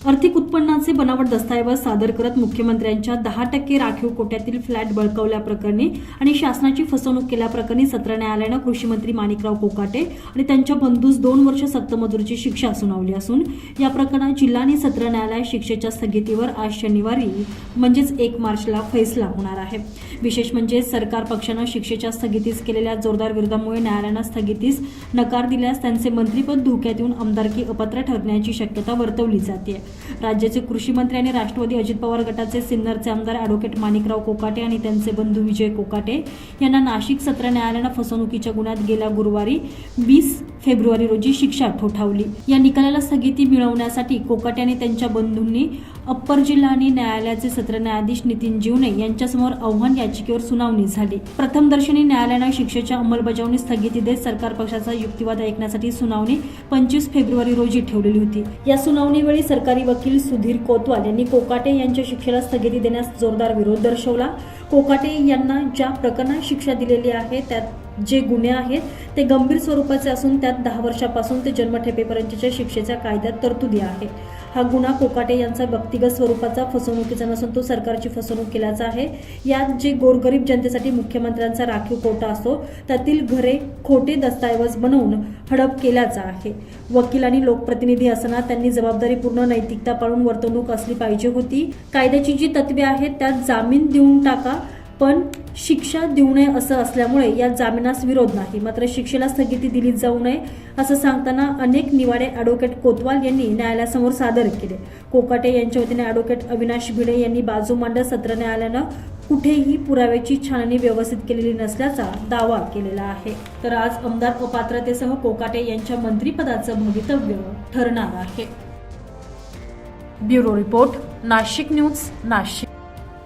आर्थिक उत्पन्नाचे बनावट दस्तऐवज सादर करत मुख्यमंत्र्यांच्या दहा टक्के राखीव कोट्यातील फ्लॅट बळकावल्याप्रकरणी आणि शासनाची फसवणूक केल्याप्रकरणी सत्र न्यायालयानं कृषी मंत्री माणिकराव कोकाटे आणि त्यांच्या बंधूस दोन वर्ष सक्तमजुरीची शिक्षा सुनावली असून या प्रकरणात जिल्हा आणि सत्र न्यायालय शिक्षेच्या स्थगितीवर आज शनिवारी म्हणजेच एक मार्चला फैसला होणार आहे. विशेष म्हणजे सरकार पक्षानं शिक्षेच्या स्थगितीस केलेल्या जोरदार विरोधामुळे न्यायालयानं स्थगितीस नकार दिल्यास त्यांचे मंत्रीपद धोक्यात येऊन आमदारकी अपात्र ठरण्याची शक्यता वर्तवली जाते राज्याचे कृषी मंत्री आणि राष्ट्रवादी अजित पवार गटाचे सिन्नरचे आमदार ॲडव्होकेट माणिकराव कोकाटे आणि त्यांचे बंधू विजय कोकाटे यांना नाशिक सत्र न्यायालयानं फसवणुकीच्या गुन्ह्यात गेल्या गुरुवारी वीस फेब्रुवारी रोजी शिक्षा ठोठावली. या निकालाला स्थगिती मिळवण्यासाठी कोकाटे आणि त्यांच्या बंधूंनी अप्पर जिल्हा आणि न्यायालयाचे सत्र न्यायाधीश नितीन जीवने यांच्यासमोर आव्हान याचिकेवर सुनावणी झाली. प्रथमदर्शनी न्यायालयानं शिक्षेच्या अंमलबजावणी स्थगिती देत सरकार पक्षाचा युक्तिवाद ऐकण्यासाठी सुनावणी पंचवीस फेब्रुवारी रोजी ठेवलेली होती. या सुनावणीवेळी सरकारी वकील सुधीर कोतवाल यांनी कोकाटे यांच्या शिक्षेला स्थगिती देण्यास जोरदार विरोध दर्शवला. कोकाटे यांना ज्या प्रकरणात शिक्षा दिलेली आहे त्यात जे गुन्हे आहेत ते गंभीर स्वरूपाचे असून त्यात दहा वर्षापासून ते जन्मठेपेपर्यंतच्या शिक्षेच्या कायद्यात तरतुदी आहे. हा गुन्हा कोकाटे यांचा व्यक्तिगत स्वरूपाचा फसवणुकीचा नसून तो सरकारची फसवणूक केल्याचा आहे. यात जे गोरगरीब जनतेसाठी मुख्यमंत्र्यांचा राखीव कोटा असतो त्यातील घरे खोटे दस्तऐवज बनवून हडप केल्याचा आहे. वकील आणि लोकप्रतिनिधी असताना त्यांनी जबाबदारीपूर्ण नैतिकता पाळून वर्तवणूक असली पाहिजे होती. कायद्याची जी तत्वे आहेत त्यात जामीन देऊन टाका पण शिक्षा देऊ नये असं असल्यामुळे या जामिनास विरोध नाही. मात्र शिक्षेला स्थगिती दिली जाऊ नये असं सांगताना अनेक निवाडे ॲडव्होकेट कोतवाल यांनी न्यायालयासमोर सादर केले. कोकाटे यांच्या वतीने ॲडव्होकेट अविनाश भिडे यांनी बाजू मांडत सत्र न्यायालयानं कुठेही पुराव्याची छाननी व्यवस्थित केलेली नसल्याचा दावा केलेला आहे. तर आज आमदार अपात्रतेसह कोकाटे यांच्या मंत्रिपदाचं भवितव्य ठरणार आहे. Bureau report Nashik news Nashik.